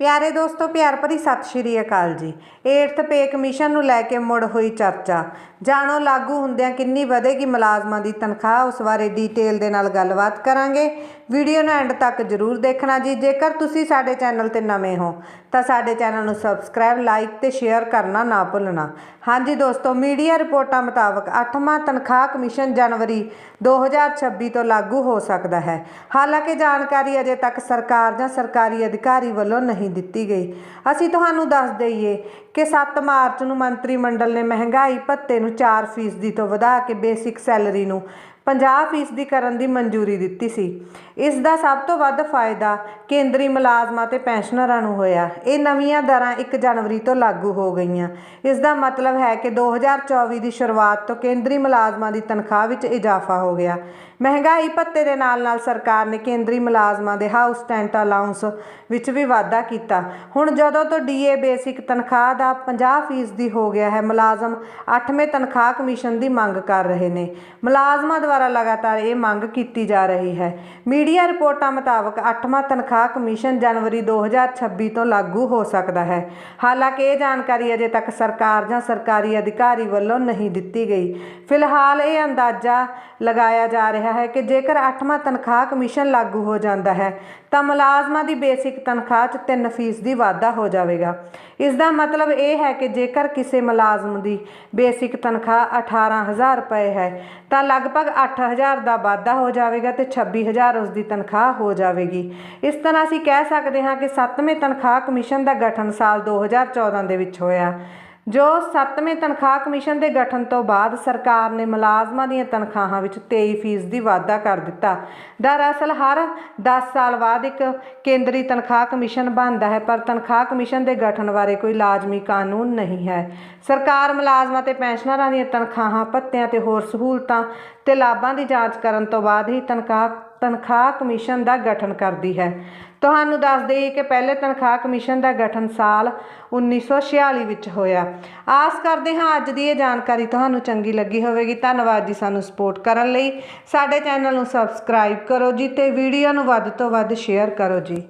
ਪਿਆਰੇ ਦੋਸਤੋ, ਪਿਆਰ ਭਰੀ ਸਤਿ ਸ਼੍ਰੀ ਅਕਾਲ ਜੀ। 8th ਪੇ ਕਮਿਸ਼ਨ ਨੂੰ ਲੈ ਕੇ ਮੁੜ ਹੋਈ ਚਰਚਾ। ਜਾਣੋ, ਲਾਗੂ ਹੁੰਦਿਆਂ ਕਿੰਨੀ ਵਧੇਗੀ ਮੁਲਾਜ਼ਮਾਂ ਦੀ ਤਨਖਾਹ, ਉਸ ਬਾਰੇ ਡੀਟੇਲ ਦੇ ਨਾਲ ਗੱਲਬਾਤ ਕਰਾਂਗੇ। ਵੀਡੀਓ ਨੂੰ ਐਂਡ ਤੱਕ ਜਰੂਰ ਦੇਖਣਾ ਜੀ। ਜੇਕਰ ਤੁਸੀਂ ਸਾਡੇ ਚੈਨਲ ਤੇ ਨਵੇਂ ਹੋ ਤਾਂ ਸਾਡੇ ਚੈਨਲ ਨੂੰ ਸਬਸਕ੍ਰਾਈਬ, ਲਾਈਕ ਤੇ ਸ਼ੇਅਰ ਕਰਨਾ ਨਾ ਭੁੱਲਣਾ। ਹਾਂਜੀ ਦੋਸਤੋ, ਮੀਡੀਆ ਰਿਪੋਰਟਾਂ ਮੁਤਾਬਕ 8ਵਾਂ ਤਨਖਾਹ ਕਮਿਸ਼ਨ ਜਨਵਰੀ 2026 ਤੋਂ ਲਾਗੂ ਹੋ ਸਕਦਾ ਹੈ। ਹਾਲਾਂਕਿ ਜਾਣਕਾਰੀ ਅਜੇ ਤੱਕ ਸਰਕਾਰ ਜਾਂ ਸਰਕਾਰੀ ਅਧਿਕਾਰੀ ਵੱਲੋਂ ਨਹੀਂ ਦਿੱਤੀ ਗਈ। ਅਸੀਂ ਤੁਹਾਨੂੰ ਦੱਸ ਦਈਏ ਕਿ 7 ਮਾਰਚ ਨੂੰ ਮੰਤਰੀ ਮੰਡਲ ਨੇ ਮਹਿੰਗਾਈ ਭੱਤੇ ਨੂੰ 4% ਤੋਂ ਵਧਾ ਕੇ ਬੇਸਿਕ ਸੈਲਰੀ ਨੂੰ 50% ਕਰਨ ਦੀ ਮਨਜ਼ੂਰੀ ਦਿੱਤੀ ਸੀ। ਇਸ ਦਾ ਸਭ ਤੋਂ ਵੱਧ ਫਾਇਦਾ ਕੇਂਦਰੀ ਮੁਲਾਜ਼ਮਾਂ ਤੇ ਪੈਨਸ਼ਨਰਾਂ ਨੂੰ ਹੋਇਆ। ਇਹ ਨਵੀਆਂ ਦਰਾਂ 1 ਜਨਵਰੀ ਤੋਂ ਲਾਗੂ ਹੋ ਗਈਆਂ। ਇਸ ਦਾ ਮਤਲਬ ਹੈ ਕਿ 2024 ਦੀ ਸ਼ੁਰੂਆਤ ਤੋਂ ਕੇਂਦਰੀ ਮੁਲਾਜ਼ਮਾਂ ਦੀ ਤਨਖਾਹ ਵਿੱਚ ਇਜ਼ਾਫਾ ਹੋ ਗਿਆ। ਮਹਿੰਗਾਈ ਭੱਤੇ ਦੇ ਨਾਲ-ਨਾਲ ਸਰਕਾਰ ਨੇ ਕੇਂਦਰੀ ਮੁਲਾਜ਼ਮਾਂ ਦੇ ਹਾਊਸ ਟੈਂਟ ਅਲਾਉਂਸ ਵਿੱਚ ਵੀ ਵਾਧਾ ਕੀਤਾ। ਹੁਣ ਜਦੋਂ ਤੋਂ ਡੀਏ ਬੇਸਿਕ ਤਨਖਾਹ ਦਾ 50% ਦੀ ਹੋ ਗਿਆ ਹੈ, ਮੁਲਾਜ਼ਮ 8ਵੇਂ ਤਨਖਾਹ ਕਮਿਸ਼ਨ ਦੀ ਮੰਗ ਕਰ ਰਹੇ ਨੇ। ਮੁਲਾਜ਼ਮਾਂ ਦੁਆਰਾ ਲਗਾਤਾਰ ਇਹ ਮੰਗ ਕੀਤੀ ਜਾ ਰਹੀ ਹੈ। ਮੀਡੀਆ ਰਿਪੋਰਟਾਂ ਮੁਤਾਬਕ 8ਵਾਂ ਤਨਖਾਹ ਕਮਿਸ਼ਨ ਜਨਵਰੀ 2026 ਤੋਂ ਲਾਗੂ ਹੋ ਸਕਦਾ ਹੈ। ਹਾਲਾਂਕਿ ਇਹ ਜਾਣਕਾਰੀ ਅਜੇ ਤੱਕ ਸਰਕਾਰ ਜਾਂ ਸਰਕਾਰੀ ਅਧਿਕਾਰੀ ਵੱਲੋਂ ਨਹੀਂ ਦਿੱਤੀ ਗਈ। ਫਿਲਹਾਲ ਇਹ ਅੰਦਾਜ਼ਾ ਲਗਾਇਆ ਜਾ ਰਿਹਾ ਹੈ ਕਿ ਜੇਕਰ 8ਵਾਂ ਤਨਖਾਹ ਕਮਿਸ਼ਨ ਲਾਗੂ ਹੋ ਜਾਂਦਾ ਹੈ ਤਾਂ ਮੁਲਾਜ਼ਮਾਂ ਦੀ ਬੇਸਿਕ ਤਨਖਾਹ 'ਚ 3% ਦੀ ਵਾਧਾ ਹੋ ਜਾਵੇਗਾ। ਇਸ ਦਾ ਮਤਲਬ ਇਹ ਹੈ ਕਿ ਜੇਕਰ ਕਿਸੇ ਮੁਲਾਜ਼ਮ ਦੀ ਬੇਸਿਕ ਤਨਖਾਹ 18000 ਰੁਪਏ ਹੈ, ਤਾਂ ਲਗਭਗ 8000 ਦਾ ਵਾਧਾ ਹੋ ਜਾਵੇਗਾ ਤੇ 26000 ਉਸ ਦੀ ਤਨਖਾਹ ਹੋ ਜਾਵੇਗੀ। ਇਸ ਤਰ੍ਹਾਂ ਅਸੀਂ ਕਹਿ ਸਕਦੇ ਹਾਂ ਕਿ 7ਵੇਂ ਤਨਖਾਹ ਕਮਿਸ਼ਨ ਦਾ ਗਠਨ ਸਾਲ 2014 ਦੇ ਵਿੱਚ ਹੋਇਆ। ਜੋ 7ਵੇਂ ਤਨਖਾਹ ਕਮਿਸ਼ਨ ਦੇ ਗਠਨ ਤੋਂ ਬਾਅਦ ਸਰਕਾਰ ਨੇ ਮੁਲਾਜ਼ਮਾਂ ਦੀਆਂ ਤਨਖਾਹਾਂ ਵਿੱਚ 23% ਦੀ ਵਾਧਾ ਕਰ ਦਿੱਤਾ। ਦਰਅਸਲ ਹਰ 10 ਸਾਲ ਬਾਅਦ ਇੱਕ ਕੇਂਦਰੀ ਤਨਖਾਹ ਕਮਿਸ਼ਨ ਬਣਦਾ ਹੈ, ਪਰ ਤਨਖਾਹ ਕਮਿਸ਼ਨ ਦੇ ਗਠਨ ਬਾਰੇ ਕੋਈ ਲਾਜ਼ਮੀ ਕਾਨੂੰਨ ਨਹੀਂ ਹੈ। ਸਰਕਾਰ ਮੁਲਾਜ਼ਮਾਂ ਤੇ ਪੈਨਸ਼ਨਰਾਂ ਦੀਆਂ ਤਨਖਾਹਾਂ, ਭੱਤਿਆਂ ਤੇ ਹੋਰ ਸਹੂਲਤਾਂ ਤੇ ਲਾਭਾਂ ਦੀ ਜਾਂਚ ਕਰਨ ਤੋਂ ਬਾਅਦ ਹੀ ਤਨਖਾਹ ਤਨਖਾਹ ਕਮਿਸ਼ਨ ਦਾ ਗਠਨ ਕਰਦੀ ਹੈ। ਤੁਹਾਨੂੰ ਦੱਸ ਦੇਈਏ ਕਿ ਪਹਿਲੇ ਤਨਖਾਹ ਕਮਿਸ਼ਨ ਦਾ ਗਠਨ ਸਾਲ 1946 ਵਿੱਚ ਹੋਇਆ। ਆਸ ਕਰਦੇ ਹਾਂ ਅੱਜ ਦੀ ਇਹ ਜਾਣਕਾਰੀ ਤੁਹਾਨੂੰ ਚੰਗੀ ਲੱਗੀ ਹੋਵੇਗੀ। ਧੰਨਵਾਦ ਜੀ ਸਾਨੂੰ ਸਪੋਰਟ ਕਰਨ ਲਈ। ਸਾਡੇ ਚੈਨਲ ਨੂੰ ਸਬਸਕ੍ਰਾਈਬ ਕਰੋ ਜੀ ਤੇ ਵੀਡੀਓ ਨੂੰ ਵੱਧ ਤੋਂ ਵੱਧ ਸ਼ੇਅਰ ਕਰੋ ਜੀ।